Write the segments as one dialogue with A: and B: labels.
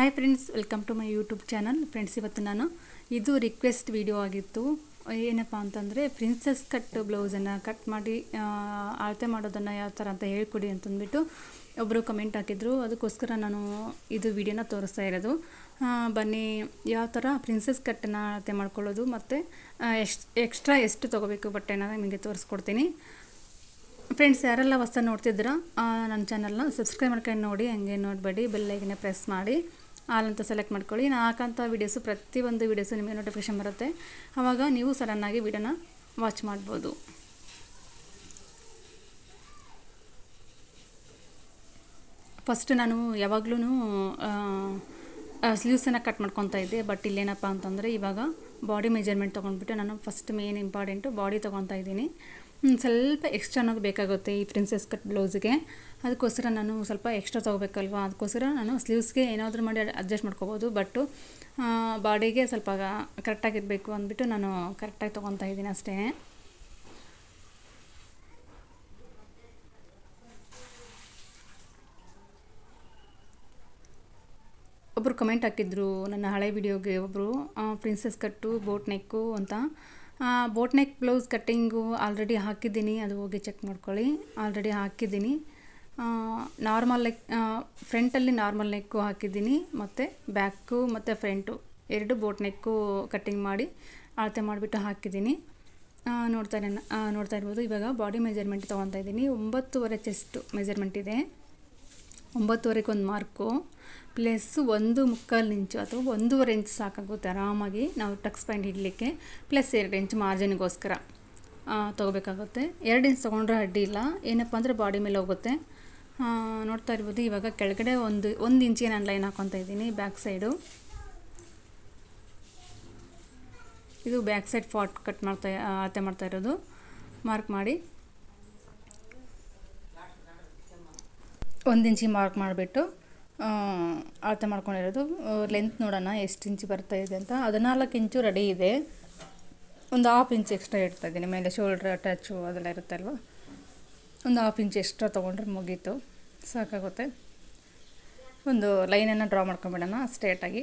A: Hi friends welcome to my YouTube channel friends ಇವತ್ತು ನಾನು ಇದು ರಿಕ್ವೆಸ್ಟ್ ವಿಡಿಯೋ ಆಗಿತ್ತು. ಏನಪ್ಪ ಅಂತಂದರೆ ಪ್ರಿನ್ಸಸ್ ಕಟ್ ಬ್ಲೌಸನ್ನು ಕಟ್ ಮಾಡಿ ಅಳತೆ ಮಾಡೋದನ್ನು ಯಾವ ಥರ ಅಂತ ಹೇಳ್ಕೊಡಿ ಅಂತಂದ್ಬಿಟ್ಟು ಒಬ್ಬರು ಕಮೆಂಟ್ ಹಾಕಿದ್ರು. ಅದಕ್ಕೋಸ್ಕರ ನಾನು ಇದು ವಿಡಿಯೋನ ತೋರಿಸ್ತಾ ಇರೋದು. ಬನ್ನಿ ಯಾವ ಥರ ಪ್ರಿನ್ಸಸ್ ಕಟ್ಟನ್ನು ಅಳತೆ ಮಾಡ್ಕೊಳ್ಳೋದು ಮತ್ತು ಎಷ್ಟು ಎಕ್ಸ್ಟ್ರಾ ಎಷ್ಟು ತೊಗೋಬೇಕು ಬಟ್ಟೆನ ನಿಮಗೆ ತೋರಿಸ್ಕೊಡ್ತೀನಿ. ಫ್ರೆಂಡ್ಸ್ ಯಾರೆಲ್ಲ ಹೊಸ ನೋಡ್ತಿದ್ದೀರಾ ನನ್ನ ಚಾನಲ್ನ ಸಬ್ಸ್ಕ್ರೈಬ್ ಮಾಡ್ಕೊಂಡು ನೋಡಿ, ಹಂಗೆ ನೋಡಬೇಡಿ ಬೆಲ್ಲೈಕನ್ನ ಪ್ರೆಸ್ ಮಾಡಿ. ಆಲ್ ಅಂತ ಸೆಲೆಕ್ಟ್ ಮಾಡ್ಕೊಳ್ಳಿ. ನಾನು ಹಾಕೋಂಥ ವೀಡಿಯೋಸು ಪ್ರತಿಯೊಂದು ವೀಡಿಯೋಸು ನಿಮಗೆ ನೋಟಿಫಿಕೇಷನ್ ಬರುತ್ತೆ. ಆವಾಗ ನೀವು ಸಡನ್ನಾಗಿ ವೀಡಿಯೋನ ವಾಚ್ ಮಾಡ್ಬೋದು. ಫಸ್ಟ್ ನಾನು ಯಾವಾಗಲೂ ಸ್ಲೀವ್ಸನ್ನು ಕಟ್ ಮಾಡ್ಕೊತಾ ಇದ್ದೆ. ಬಟ್ ಇಲ್ಲೇನಪ್ಪ ಅಂತಂದರೆ ಇವಾಗ ಬಾಡಿ ಮೆಜರ್ಮೆಂಟ್ ತೊಗೊಂಡ್ಬಿಟ್ಟು ನಾನು ಫಸ್ಟ್ ಮೇನ್ ಇಂಪಾರ್ಟೆಂಟು ಬಾಡಿ ತೊಗೊತಾ ಇದ್ದೀನಿ. ಸ್ವಲ್ಪ ಎಕ್ಸ್ಟ್ರಾ ಅನ್ನೋದು ಬೇಕಾಗುತ್ತೆ ಈ ಪ್ರಿನ್ಸೆಸ್ ಕಟ್ ಬ್ಲೌಸ್ಗೆ ಅದಕ್ಕೋಸ್ಕರ ನಾನು ಸ್ವಲ್ಪ ಎಕ್ಸ್ಟ್ರಾ ತೊಗೋಬೇಕಲ್ವ? ಅದಕ್ಕೋಸ್ಕರ ನಾನು ಸ್ಲೀವ್ಸ್ಗೆ ಏನಾದರೂ ಮಾಡಿ ಅಡ್ಜಸ್ಟ್ ಮಾಡ್ಕೋಬೋದು. ಬಟ್ಟು ಬಾಡಿಗೆ ಸ್ವಲ್ಪ ಕರೆಕ್ಟಾಗಿರಬೇಕು ಅಂದ್ಬಿಟ್ಟು ನಾನು ಕರೆಕ್ಟಾಗಿ ತೊಗೊತಾ ಇದ್ದೀನಿ ಅಷ್ಟೇ. ಒಬ್ಬರು ಕಮೆಂಟ್ ಹಾಕಿದ್ರು ನನ್ನ ಹಳೆ ವಿಡಿಯೋಗೆ ಒಬ್ಬರು ಪ್ರಿನ್ಸೆಸ್ ಕಟ್ಟು ಬೋಟ್ ನೆಕ್ಕು ಅಂತ. Boat neck blouse cutting already ಹಾಕಿದ್ದೀನಿ. ಅದು ಹೋಗಿ ಚೆಕ್ ಮಾಡ್ಕೊಳ್ಳಿ. ಆಲ್ರೆಡಿ ಹಾಕಿದ್ದೀನಿ. ನಾರ್ಮಲ್ ನೆಕ್ ಫ್ರಂಟಲ್ಲಿ ನಾರ್ಮಲ್ ನೆಕ್ಕು ಹಾಕಿದ್ದೀನಿ. ಮತ್ತು ಬ್ಯಾಕು ಮತ್ತು ಫ್ರಂಟು ಎರಡು ಬೋಟ್ ನೆಕ್ಕು ಕಟ್ಟಿಂಗ್ ಮಾಡಿ ಅಳತೆ ಮಾಡಿಬಿಟ್ಟು ಹಾಕಿದ್ದೀನಿ. ನೋಡ್ತಾ ನೋಡ್ತಾ ಇರ್ಬೋದು. ಇವಾಗ ಬಾಡಿ ಮೆಜರ್ಮೆಂಟ್ ತೊಗೊತಾ ಇದ್ದೀನಿ. ಒಂಬತ್ತುವರೆ ಚೆಸ್ಟು ಮೆಜರ್ಮೆಂಟ್ ಇದೆ. ಒಂಬತ್ತುವರೆಗೆ ಒಂದು ಮಾರ್ಕು ಪ್ಲಸ್ ಒಂದು ಮುಕ್ಕಾಲು ಇಂಚು ಅಥವಾ ಒಂದೂವರೆ ಇಂಚು ಸಾಕಾಗುತ್ತೆ ಆರಾಮಾಗಿ ನಾವು ಟಕ್ಸ್ ಪ್ಯಾಂಟ್ ಇಡಲಿಕ್ಕೆ ಪ್ಲಸ್ ಎರಡು ಇಂಚು ಮಾರ್ಜಿನ್ಗೋಸ್ಕರ ತೊಗೋಬೇಕಾಗುತ್ತೆ. ಎರಡು ಇಂಚ್ ತೊಗೊಂಡ್ರೆ ಅಡ್ಡಿ ಇಲ್ಲ. ಏನಪ್ಪ ಅಂದರೆ ಬಾಡಿ ಮೇಲೆ ಹೋಗುತ್ತೆ. ನೋಡ್ತಾ ಇರ್ಬೋದು. ಇವಾಗ ಕೆಳಗಡೆ ಒಂದು ಒಂದು ಇಂಚಿಗೆ ನಾನು ಲೈನ್ ಹಾಕ್ಕೊತಾ ಇದ್ದೀನಿ. Back side. ಇದು ಬ್ಯಾಕ್ ಸೈಡ್ ಫಾಟ್ ಕಟ್ ಮಾಡ್ತಾ ಅಳತೆ ಮಾಡ್ತಾ ಇರೋದು. ಮಾರ್ಕ್ ಮಾಡಿ. ಒಂದು ಇಂಚಿಗೆ ಮಾರ್ಕ್ ಮಾಡಿಬಿಟ್ಟು ಅಳತೆ ಮಾಡ್ಕೊಂಡಿರೋದು. ಲೆಂತ್ ನೋಡೋಣ, ಎಷ್ಟು ಇಂಚು ಬರ್ತಾ ಇದೆ ಅಂತ. ಹದಿನಾಲ್ಕು ಇಂಚು ರೆಡಿ ಇದೆ. ಒಂದು ಹಾಫ್ ಇಂಚ್ ಎಕ್ಸ್ಟ್ರಾ ಇಡ್ತಾ ಇದ್ದೀನಿ. ಮೇಲೆ ಶೋಲ್ಡ್ರ್ ಅಟ್ಯಾಚು ಅದೆಲ್ಲ ಇರುತ್ತಲ್ವ? ಒಂದು ಹಾಫ್ ಇಂಚ್ ಎಕ್ಸ್ಟ್ರಾ ತೊಗೊಂಡ್ರೆ ಮುಗೀತು. ಸಾಕಾಗುತ್ತೆ. ಒಂದು ಲೈನನ್ನು ಡ್ರಾ ಮಾಡ್ಕೊಂಬಿಡೋಣ ಸ್ಟ್ರೇಟಾಗಿ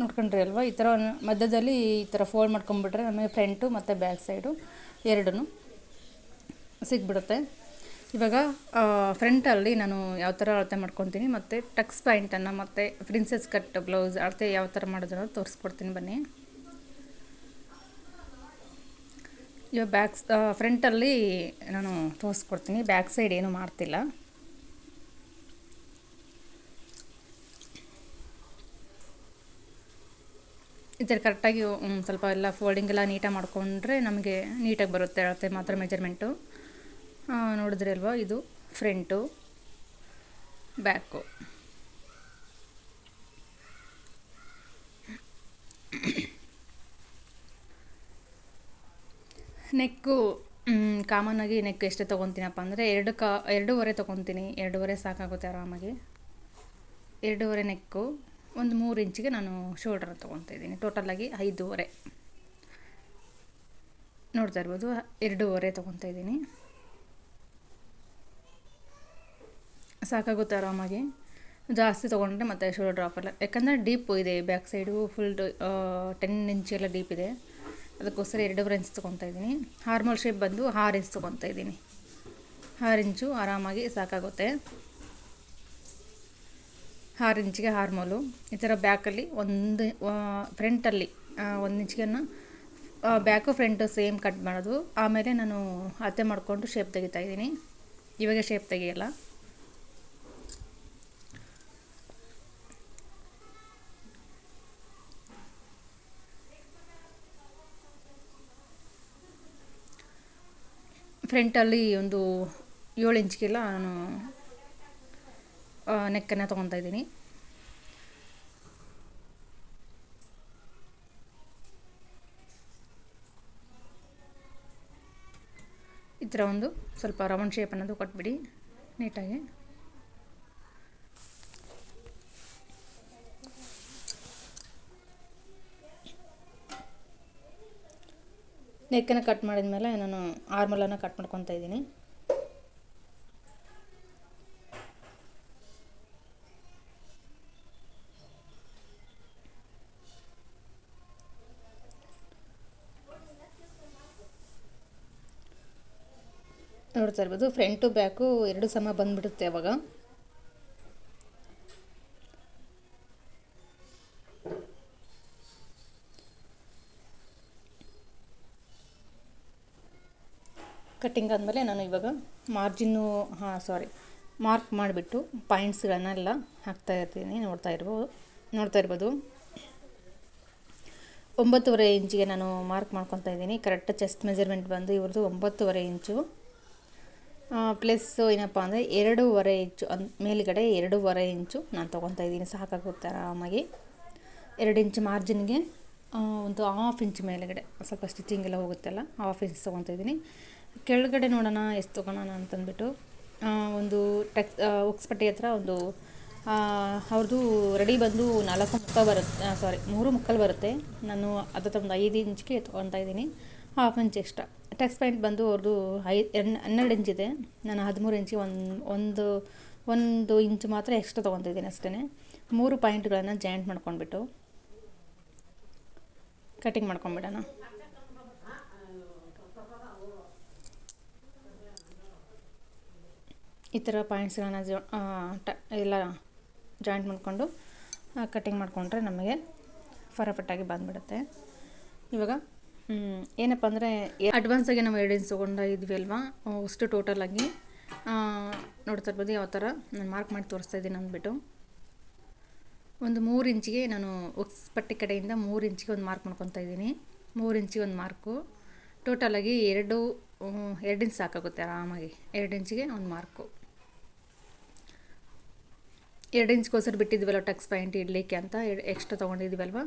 A: ನೋಡ್ಕೊಂಡ್ರಿ ಅಲ್ವಾ? ಈ ಥರ ಮಧ್ಯದಲ್ಲಿ ಈ ಥರ ಫೋಲ್ಡ್ ಮಾಡ್ಕೊಂಬಿಟ್ರೆ ನಮಗೆ ಫ್ರಂಟು ಮತ್ತು ಬ್ಯಾಕ್ ಸೈಡು ಎರಡೂ ಸಿಗ್ಬಿಡುತ್ತೆ. ಇವಾಗ ಫ್ರಂಟಲ್ಲಿ ನಾನು ಯಾವ ಥರ ಅಳತೆ ಮಾಡ್ಕೊತೀನಿ, ಮತ್ತು ಟಕ್ಸ್ ಪಾಯಿಂಟನ್ನು ಮತ್ತು ಪ್ರಿನ್ಸೆಸ್ ಕಟ್ ಬ್ಲೌಸ್ ಅಳತೆ ಯಾವ ಥರ ಮಾಡೋದನ್ನು ತೋರಿಸ್ಕೊಡ್ತೀನಿ ಬನ್ನಿ. ಇವಾಗ ಬ್ಯಾಕ್ ಫ್ರಂಟಲ್ಲಿ ನಾನು ತೋರಿಸ್ಕೊಡ್ತೀನಿ ಬ್ಯಾಕ್ ಸೈಡ್ ಏನೂ ಮಾಡ್ತಿಲ್ಲ. ಈ ಥರ ಕರೆಕ್ಟಾಗಿ ಸ್ವಲ್ಪ ಎಲ್ಲ ಫೋಲ್ಡಿಂಗ್ ಎಲ್ಲ ನೀಟಾಗಿ ಮಾಡಿಕೊಂಡ್ರೆ ನಮಗೆ ನೀಟಾಗಿ ಬರುತ್ತೆ ಅಳತೆ, ಮಾತ್ರ ಮೆಜರ್ಮೆಂಟು ನೋಡಿದ್ರಿ ಅಲ್ವಾ ಇದು ಫ್ರಂಟು, ಬ್ಯಾಕು. ನೆಕ್ಕು ಕಾಮನ್ನಾಗಿ ನೆಕ್ ಎಷ್ಟು ತೊಗೊತೀನಪ್ಪ ಅಂದರೆ ಎರಡು ಕಾ, ಎರಡೂವರೆ ತೊಗೊತೀನಿ. ಎರಡೂವರೆ ಸಾಕಾಗುತ್ತೆ ಆರಾಮಾಗಿ. ಎರಡೂವರೆ ನೆಕ್ಕು, ಒಂದು ಮೂರು ಇಂಚಿಗೆ ನಾನು ಶೋಲ್ಡರ್ ತೊಗೊತಾ ಇದ್ದೀನಿ. ಟೋಟಲಾಗಿ ಐದೂವರೆ. ನೋಡ್ತಾ ಇರ್ಬೋದು, ಎರಡೂವರೆ ತೊಗೊತಾ ಇದ್ದೀನಿ. ಸಾಕಾಗುತ್ತೆ ಆರಾಮಾಗಿ. ಜಾಸ್ತಿ ತೊಗೊಂಡ್ರೆ ಮತ್ತೆ ಶೋಲ್ಡರ್ ಅಲ್ಲ ಯಾಕಂದರೆ ಡೀಪು ಇದೆ back side full ten inch ಎಲ್ಲ ಡೀಪ್ ಇದೆ. ಅದಕ್ಕೋಸ್ಕರ ಎರಡೂವರೆ ಇಂಚ್ ತೊಗೊತಾ ಇದ್ದೀನಿ. ಹಾರ್ಮಲ್ ಶೇಪ್ ಬಂದು ಆರು ಇಂಚ್ ತೊಗೊತಾ ಇದ್ದೀನಿ. ಆರು ಇಂಚು ಆರಾಮಾಗಿ ಸಾಕಾಗುತ್ತೆ. ಆರು ಇಂಚಿಗೆ ಹಾರ್ಮೋಲು ಈ ಥರ ಬ್ಯಾಕಲ್ಲಿ ಒಂದು ಫ್ರಂಟಲ್ಲಿ ಒಂದು ಇಂಚಿಗೆನ ಬ್ಯಾಕು ಫ್ರಂಟು ಸೇಮ್ ಕಟ್ ಮಾಡೋದು. ಆಮೇಲೆ ನಾನು ಅಳತೆ ಮಾಡಿಕೊಂಡು ಶೇಪ್ ತೆಗಿತಾ ಇದ್ದೀನಿ. ಇವಾಗ ಶೇಪ್ ತೆಗಿಯಲ್ಲ. ಫ್ರಂಟಲ್ಲಿ ಒಂದು ಏಳು ಇಂಚ್ಗೆಲ್ಲ ನಾನು ನೆಕ್ಕನ್ನು ತೊಗೊತಾ ಇದ್ದೀನಿ. ಈ ಥರ ಒಂದು ಸ್ವಲ್ಪ ರೌಂಡ್ ಶೇಪ್ ಅನ್ನೋದು ಕೊಟ್ಬಿಡಿ, ನೀಟಾಗಿ. ನೆಕ್ಕನ್ನು ಕಟ್ ಮಾಡಿದ ಮೇಲೆ ನಾನು ಆರ್ಮಲನ್ನು ಕಟ್ ಮಾಡ್ಕೊತ ಇದ್ದೀನಿ. ನೋಡ್ತಾ ಇರ್ಬೋದು ಫ್ರಂಟು ಬ್ಯಾಕು ಎರಡು ಸಮ ಬಂದ್ಬಿಡುತ್ತೆ ಅವಾಗ. ಕಟ್ಟಿಂಗ್ ಆದಮೇಲೆ ನಾನು ಇವಾಗ ಮಾರ್ಜಿನ್ನು ಹಾಂ ಸಾರಿ ಮಾರ್ಕ್ ಮಾಡಿಬಿಟ್ಟು ಪಾಯಿಂಟ್ಸ್ಗಳನ್ನೆಲ್ಲ ಹಾಕ್ತಾ ಇರ್ತೀನಿ, ನೋಡ್ತಾ ಇರ್ಬೋದು ನೋಡ್ತಾ ಇರ್ಬೋದು. ಒಂಬತ್ತುವರೆ ಇಂಚಿಗೆ ನಾನು ಮಾರ್ಕ್ ಮಾಡ್ಕೊತಾ ಇದ್ದೀನಿ. ಕರೆಕ್ಟ್ ಚೆಸ್ಟ್ ಮೆಜರ್ಮೆಂಟ್ ಬಂದು ಇವ್ರದ್ದು ಒಂಬತ್ತುವರೆ ಇಂಚು. ಪ್ಲಸ್ ಏನಪ್ಪ ಅಂದರೆ ಎರಡೂವರೆ ಇಂಚು, ಅನ್, ಮೇಲುಗಡೆ ಎರಡೂವರೆ ಇಂಚು ನಾನು ತೊಗೊತಾ ಇದ್ದೀನಿ. ಸಾಕಾಗುತ್ತೆ ಆರಾಮಾಗಿ. ಎರಡು ಇಂಚು ಮಾರ್ಜಿನ್ಗೆ ಒಂದು ಹಾಫ್ ಇಂಚ್ ಮೇಲುಗಡೆ. ಸ್ವಲ್ಪ ಸ್ಟಿಚಿಂಗ್ ಎಲ್ಲ ಹೋಗುತ್ತಲ್ಲ ಹಾಫ್ ಇಂಚ್ ತೊಗೊತಾ ಇದ್ದೀನಿ. ಕೆಳಗಡೆ ನೋಡೋಣ, ಎಷ್ಟು ತೊಗೊಳೋಣ ಅಂತಂದ್ಬಿಟ್ಟು ಒಂದು ಟೆಕ್ಸ್ ಉಕ್ಸ್ಪಟ್ಟಿ ಹತ್ರ ಒಂದು ಅವ್ರದ್ದು ರೆಡಿ ಬಂದು ನಾಲ್ಕು ಮುಕ್ಕ ಬರುತ್ತೆ ಸಾರಿ ಮೂರು ಮುಕ್ಕಲು ಬರುತ್ತೆ. ನಾನು ಅದು ತಂದು ಐದು ಇಂಚ್ಗೆ ತೊಗೊತಾ ಇದ್ದೀನಿ. Half inch extra text pant ಬಂದು ಅವ್ರದ್ದು ಐ ಹನ್ನೆರಡು ಇಂಚಿದೆ ನಾನು ಹದಿಮೂರು ಇಂಚಿಗೆ ಒಂದು ಒಂದು ಒಂದು ಇಂಚ್ ಮಾತ್ರ ಎಕ್ಸ್ಟ್ರಾ ತೊಗೊತಿದ್ದೀನಿ ಅಷ್ಟೇ ಮೂರು ಪಾಯಿಂಟ್ಗಳನ್ನು ಜಾಯಿಂಟ್ ಮಾಡ್ಕೊಂಡ್ಬಿಟ್ಟು ಕಟಿಂಗ್ ಮಾಡ್ಕೊಂಬಿಡೋಣ ಈ ಥರ ಪಾಯಿಂಟ್ಸ್ಗಳನ್ನ ಜೋ ಟ, ಎಲ್ಲ ಜಾಯಿಂಟ್ ಮಾಡಿಕೊಂಡು ಕಟ್ಟಿಂಗ್ ಮಾಡಿಕೊಂಡ್ರೆ ನಮಗೆ ಫರಪಟ್ಟಾಗಿ ಬಂದುಬಿಡುತ್ತೆ. ಇವಾಗ ಏನಪ್ಪ ಅಂದರೆ ಅಡ್ವಾನ್ಸಾಗಿ ನಾವು ಇಂಚ್ ತೊಗೊಂಡಿದ್ವಿ ಅಲ್ವಾ? ಅಷ್ಟು ಟೋಟಲಾಗಿ ನೋಡ್ತಾ ಇರ್ಬೋದು ಯಾವ ಥರ ನಾನು ಮಾರ್ಕ್ ಮಾಡಿ ತೋರಿಸ್ತಾ ಇದ್ದೀನಿ ಅಂದ್ಬಿಟ್ಟು. ಒಂದು ಮೂರು ಇಂಚಿಗೆ ನಾನು ಒಕ್ಸ್ ಪಟ್ಟಿ ಕಡೆಯಿಂದ ಮೂರು ಇಂಚಿಗೆ ಒಂದು ಮಾರ್ಕ್ ಮಾಡ್ಕೊತಾ ಇದ್ದೀನಿ. ಮೂರು ಇಂಚಿಗೆ ಒಂದು ಮಾರ್ಕು ಟೋಟಲಾಗಿ ಎರಡು ಎರಡು ಇಂಚ್ ಸಾಕಾಗುತ್ತೆ ಆರಾಮಾಗಿ. ಎರಡು ಇಂಚಿಗೆ ಒಂದು ಮಾರ್ಕು ಎರಡು ಇಂಚ್ಗೋಸ್ಕರ ಬಿಟ್ಟಿದ್ವಲ್ಲ ಟಕ್ಸ್ ಪಾಯಿಂಟ್ ಇಡಲಿಕ್ಕೆ ಅಂತ ಎಕ್ಸ್ಟ್ರಾ ತೊಗೊಂಡಿದ್ದೀವಲ್ವ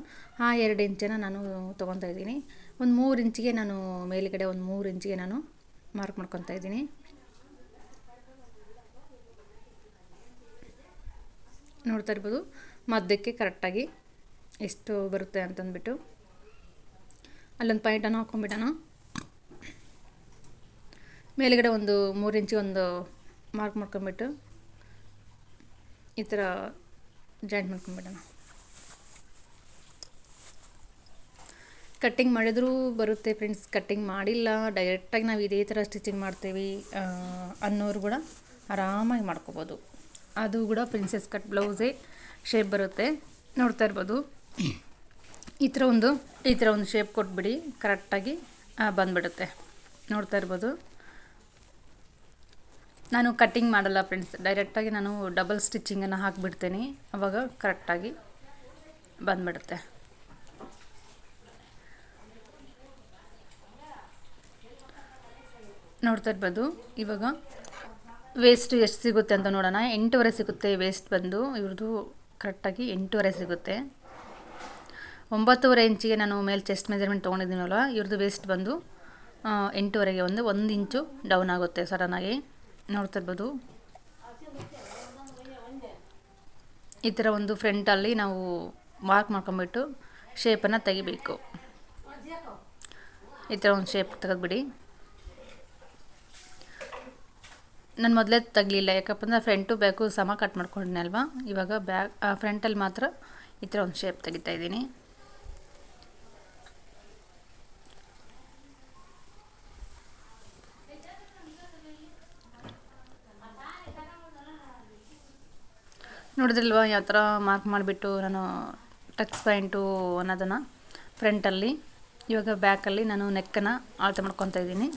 A: ಆ ಎರಡು ಇಂಚನ್ನು ನಾನು ತೊಗೊತಾ ಇದ್ದೀನಿ. ಒಂದು ಮೂರು ಇಂಚಿಗೆ ನಾನು ಮೇಲುಗಡೆ ಒಂದು ಮೂರು ಇಂಚಿಗೆ ನಾನು ಮಾರ್ಕ್ ಮಾಡ್ಕೊತಾ ಇದ್ದೀನಿ. ನೋಡ್ತಾ ಇರ್ಬೋದು, ಮಧ್ಯಕ್ಕೆ ಕರೆಕ್ಟಾಗಿ ಎಷ್ಟು ಬರುತ್ತೆ ಅಂತಂದ್ಬಿಟ್ಟು. ಅಲ್ಲೊಂದು ಪಾಯಿಂಟನ್ನು ಹಾಕ್ಕೊಂಬಿಡೋಣ ಮೇಲುಗಡೆ ಒಂದು ಮೂರು ಇಂಚಿಗೆ ಒಂದು ಮಾರ್ಕ್ ಮಾಡ್ಕೊಂಬಿಟ್ಟು ಈ ಥರ ಜಾಯಿಂಟ್ ಮಾಡ್ಕೊಂಬಿಡೋಣ. ಕಟ್ಟಿಂಗ್ ಮಾಡಿದರೂ ಬರುತ್ತೆ ಫ್ರೆಂಡ್ಸ್ ಕಟ್ಟಿಂಗ್ ಮಾಡಿಲ್ಲ ಡೈರೆಕ್ಟಾಗಿ ನಾವು ಇದೇ ಥರ ಸ್ಟಿಚಿಂಗ್ ಮಾಡ್ತೀವಿ ಅನ್ನೋರು ಕೂಡ ಆರಾಮಾಗಿ ಮಾಡ್ಕೋಬೋದು. ಅದು ಕೂಡ ಪ್ರಿನ್ಸೆಸ್ ಕಟ್ ಬ್ಲೌಸೇ ಶೇಪ್ ಬರುತ್ತೆ. ನೋಡ್ತಾ ಇರ್ಬೋದು. ಈ ಥರ ಒಂದು, ಈ ಥರ ಒಂದು ಶೇಪ್ ಕೊಟ್ಬಿಡಿ ಕರೆಕ್ಟಾಗಿ ಬಂದುಬಿಡುತ್ತೆ. ನೋಡ್ತಾ ಇರ್ಬೋದು. ನಾನು ಕಟ್ಟಿಂಗ್ ಮಾಡಲ್ಲ ಫ್ರೆಂಡ್ಸ್ ಡೈರೆಕ್ಟಾಗಿ ನಾನು ಡಬಲ್ ಸ್ಟಿಚ್ಚಿಂಗನ್ನು ಹಾಕಿಬಿಡ್ತೀನಿ. ಅವಾಗ ಕರೆಕ್ಟಾಗಿ ಬಂದ್ಬಿಡುತ್ತೆ. ನೋಡ್ತಾ ಇರ್ಬೋದು, ಇವಾಗ ವೇಸ್ಟ್ ಎಷ್ಟು ಸಿಗುತ್ತೆ ಅಂತ ನೋಡೋಣ. ಎಂಟೂವರೆ ಸಿಗುತ್ತೆ ವೇಸ್ಟ್ ಬಂದು. ಇವ್ರದ್ದು ಕರೆಕ್ಟಾಗಿ ಎಂಟೂವರೆ ಸಿಗುತ್ತೆ. ಒಂಬತ್ತುವರೆ ಇಂಚಿಗೆ ನಾನು ಮೇಲೆ ಚೆಸ್ಟ್ ಮೆಜರ್ಮೆಂಟ್ ತೊಗೊಂಡಿದ್ದೀನಲ್ಲ, ಇವ್ರದ್ದು ವೇಸ್ಟ್ ಬಂದು ಎಂಟೂವರೆಗೆ ಒಂದು ಒಂದು ಇಂಚು ಡೌನ್ ಆಗುತ್ತೆ ಸಡನ್ನಾಗಿ ನೋಡ್ತಾ ಇರ್ಬೋದು. ಈ ಥರ ಒಂದು ಫ್ರಂಟಲ್ಲಿ ನಾವು ಮಾರ್ಕ್ ಮಾಡ್ಕೊಂಬಿಟ್ಟು ಶೇಪನ್ನು ತೆಗಿಬೇಕು. ಈ ಥರ ಒಂದು ಶೇಪ್ ತೆಗೆದ್ಬಿಡಿ. ನಾನು ಮೊದಲೇ ತಗಲಿಲ್ಲ ಯಾಕಪ್ಪ ಅಂದರೆ ಫ್ರಂಟು ಬ್ಯಾಕು ಸಮ ಕಟ್ ಮಾಡ್ಕೊಂಡಿನಿ ಅಲ್ವಾ ಇವಾಗ ಬ್ಯಾಕ್ ಫ್ರಂಟಲ್ಲಿ ಮಾತ್ರ ಈ ಥರ ಒಂದು ಶೇಪ್ ತೆಗಿತಾ ಇದ್ದೀನಿ. ನೋಡಿದ್ರಲ್ವ ಯಾವ ಥರ ಮಾರ್ಕ್ ಮಾಡಿಬಿಟ್ಟು ನಾನು ಟಕ್ಸ್ ಪಾಯಿಂಟು ಅನ್ನೋದನ್ನು ಫ್ರಂಟಲ್ಲಿ ಇವಾಗ ಬ್ಯಾಕಲ್ಲಿ ನಾನು ನೆಕ್ಕನ್ನು ಅಳತೆ ಮಾಡ್ಕೊತಾ ಇದ್ದೀನಿ.